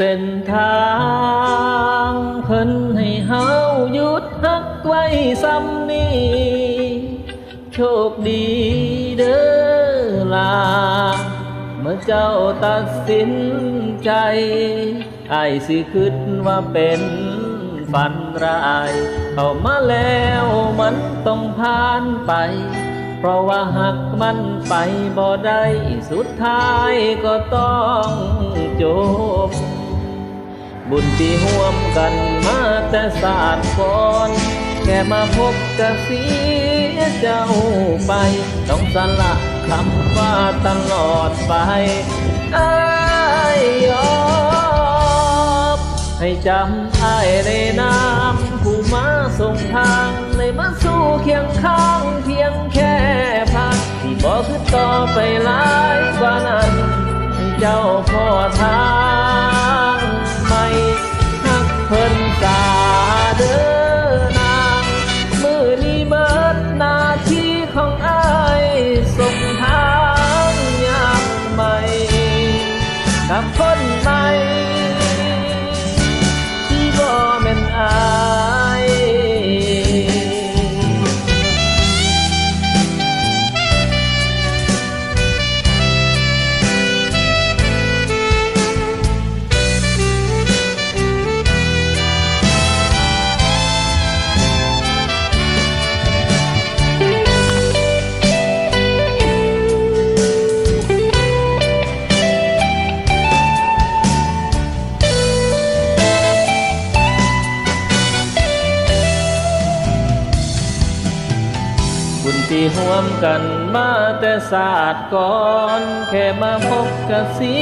ส้นทางเพิ่นให้เฮาหยุดฮักไว้ซ้ำนี้ โชคดีเด้อลา เมื่อเจ้าตัดสินใจไอ้สิคิดว่าเป็นฝันร้าย เข้ามาแล้วมันต้องผ่านไป เพราะว่าหักมันไปบ่ได้ สุดท้ายก็ต้องจบ บุญที่ห่วมกันมาแต่ศาสตร์ก่อน แค่มาพบกะเสียเจ้าไป ต้องสละคำว่าตลอดไปอายยอมให้จำอายในน้ำผู้มาส่งทางเลยมาสู้เคียงข้างเพียงแค่พักที่บอกคือต่อไปหลายกว่านั้น ให้เจ้าพ่อทาง ที่ห่วมกันมาแต่ศาสตร์ก่อน แค่มาพบกะเสี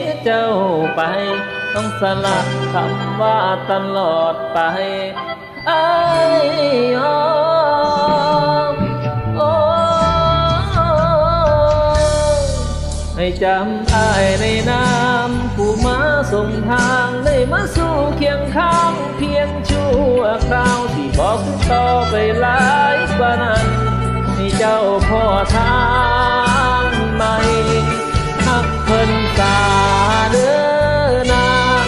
ยเจ้าไป ต้องสละคำว่าตลอดไปไอ้ยอมโอ้ให้จำอายในน้ำผู้มาส่งทางได้มาสู่เคียงข้าง เพียงชั่วคราวที่บอกต่อไปหลายกว่าน เจ้าพ่อทางใหม่ฮักเพิ่นตาเด้อนาง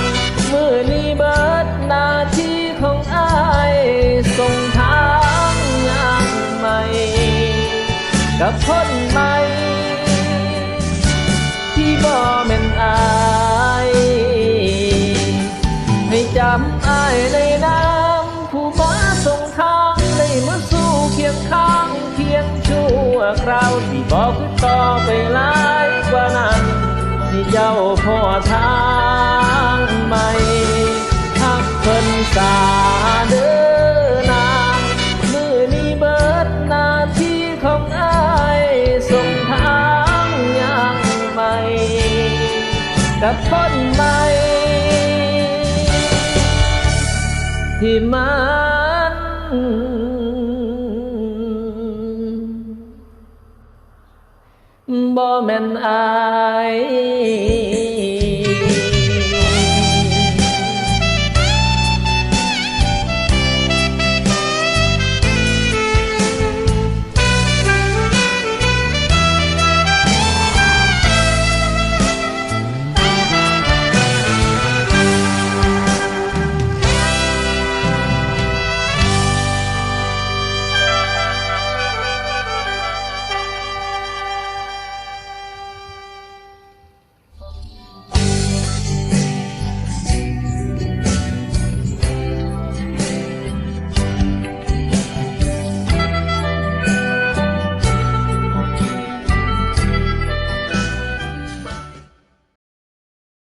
มือนี้เบิดหน้าที่ของอายส่งทางอย่างใหม่ กับคนใหม่ ที่บ่แม่นอาย ให้จำอายใน ราที่บอกคือต่อไปหลายกว่านั้นที่เจ้าพ่อทางใหม่ทักเพิ่นสาเด้อนางมือนี้เบิดหน้าที่ของอายส่งทางย่างใหม่กับคนใหม่ที่มัน บ่แม่นอาย